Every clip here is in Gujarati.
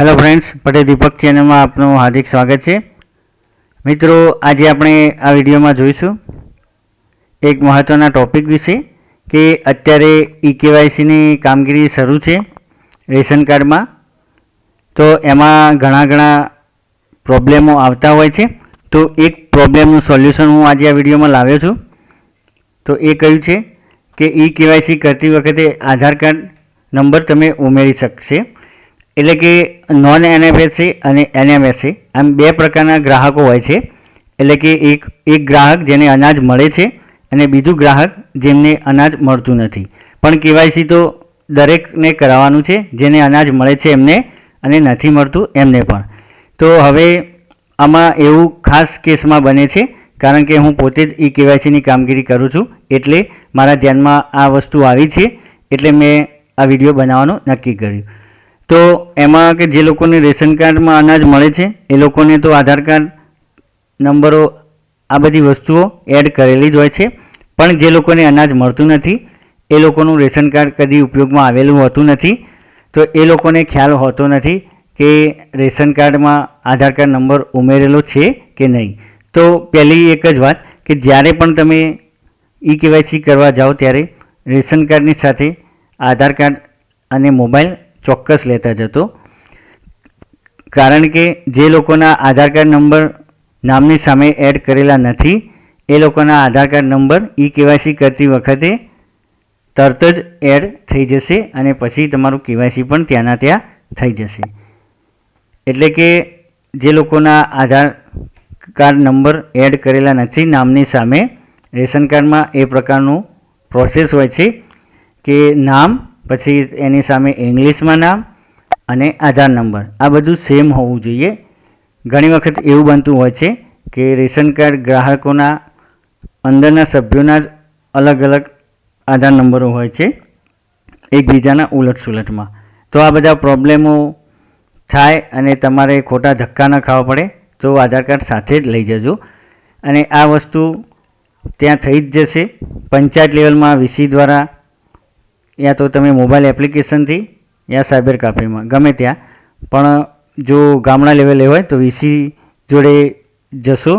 હેલો ફ્રેન્ડ્સ પટેલ દીપક ચેનલમાં આપનું હાર્દિક સ્વાગત છે. મિત્રો, આજે આપણે આ વિડીયોમાં જોઈશું એક મહત્ત્વના ટોપિક વિશે કે અત્યારે ઈ કેવાયસીની કામગીરી શરૂ છે રેશન કાર્ડમાં. તો એમાં ઘણા ઘણા પ્રોબ્લેમો આવતા હોય છે. તો એક પ્રોબ્લેમનું સોલ્યુશન હું આજે આ વિડીયોમાં લાવ્યો છું. તો એ કહ્યું છે કે ઈ કેવાયસી કરતી વખતે આધાર કાર્ડ નંબર તમે ઉમેરી શકશે. એટલે કે નોન એનએફએસસી અને એનએમએસસી આમ બે પ્રકારના ગ્રાહકો હોય છે. એટલે કે એક એક ગ્રાહક જેને અનાજ મળે છે અને બીજું ગ્રાહક જેમને અનાજ મળતું નથી. પણ કેવાયસી તો દરેકને કરાવવાનું છે. જેને અનાજ મળે છે એમને અને નથી મળતું એમને પણ. તો હવે આમાં એવું ખાસ કેસમાં બને છે. કારણ કે હું પોતે જ ઈ કેવાયસીની કામગીરી કરું છું. એટલે મારા ધ્યાનમાં આ વસ્તુ આવી છે. એટલે મેં આ વીડિયો બનાવવાનું નક્કી કર્યું. તો એમાં કે જે લોકોને રેશન કાર્ડમાં અનાજ મળે છે, એ લોકોને તો આધાર કાર્ડ નંબરો આ બધી વસ્તુઓ એડ કરેલી જ હોય છે. પણ જે લોકોને અનાજ મળતું નથી, એ લોકોનું રેશન કાર્ડ કદી ઉપયોગમાં આવેલું હોતું નથી. તો એ લોકોને ખ્યાલ હોતો નથી કે રેશન કાર્ડમાં આધાર કાર્ડ નંબર ઉમેરેલો છે કે નહીં. તો પહેલી એક જ વાત કે જ્યારે પણ તમે ઈ કેવાયસી કરવા જાઓ ત્યારે રેશન કાર્ડની સાથે આધાર કાર્ડ અને મોબાઈલ ચોક્કસ લેતા જતો. કારણ કે જે લોકોના આધાર કાર્ડ નંબર નામની સામે એડ કરેલા નથી, એ લોકોના Aadhaar card number e KYC કરતી વખતે તરત જ એડ થઈ જશે અને પછી તમારું કેવાયસી પણ ત્યાંના ત્યાં થઈ જશે. એટલે કે જે લોકોના આધાર કાર્ડ નંબર એડ કરેલા નથી, નામની સામે રેશન કાર્ડમાં એ પ્રકારનું પ્રોસેસ હોય છે કે નામ પછી એની સામે ઇંગ્લિશમાં નામ અને આધાર નંબર. આ બધું સેમ હોવું જોઈએ. ઘણી વખત એવું બનતું હોય છે કે રેશન કાર્ડ ગ્રાહકોના અંદરના સભ્યોના જ અલગ અલગ આધાર નંબરો હોય છે એકબીજાના ઉલટસુલટમાં. તો આ બધા પ્રોબ્લેમો થાય અને તમારે ખોટા ધક્કા ન ખાવા પડે. તો આધાર કાર્ડ સાથે જ લઈ જજો. અને આ વસ્તુ ત્યાં થઈ જ જશે. પંચાયત લેવલમાં વીસી દ્વારા યા તો તમે મોબાઈલ એપ્લિકેશનથી યા સાયબર કાફેમાં ગમે ત્યાં. પણ જો ગામડા લેવલે હોય તો વીસી જોડે જશો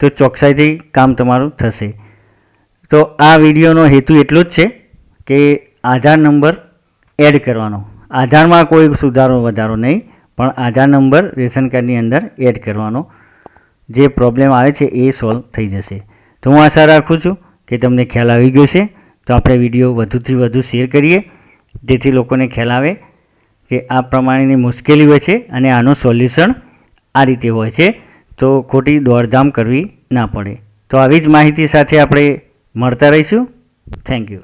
તો ચોકસાઈથી કામ તમારું થશે. તો આ વિડીયોનો હેતુ એટલો જ છે કે આધાર નંબર એડ કરવાનો. આધારમાં કોઈ સુધારો વધારો નહીં, પણ આધાર નંબર રેશન કાર્ડની અંદર એડ કરવાનો. જે પ્રોબ્લેમ આવે છે એ સોલ્વ થઈ જશે. તો હું આશા રાખું છું કે તમને ખ્યાલ આવી ગયો છે તો આપણે વીડિયો વધુથી વધુ શેર કરીએ, જેથી લોકોને ખ્યાલ આવે કે આ પ્રમાણેની મુશ્કેલી હોય છે અને આનું સોલ્યુશન આ રીતે હોય છે. તો ખોટી દોડધામ કરવી ના પડે. તો આવી જ માહિતી સાથે આપણે મળતા રહીશું. Thank you.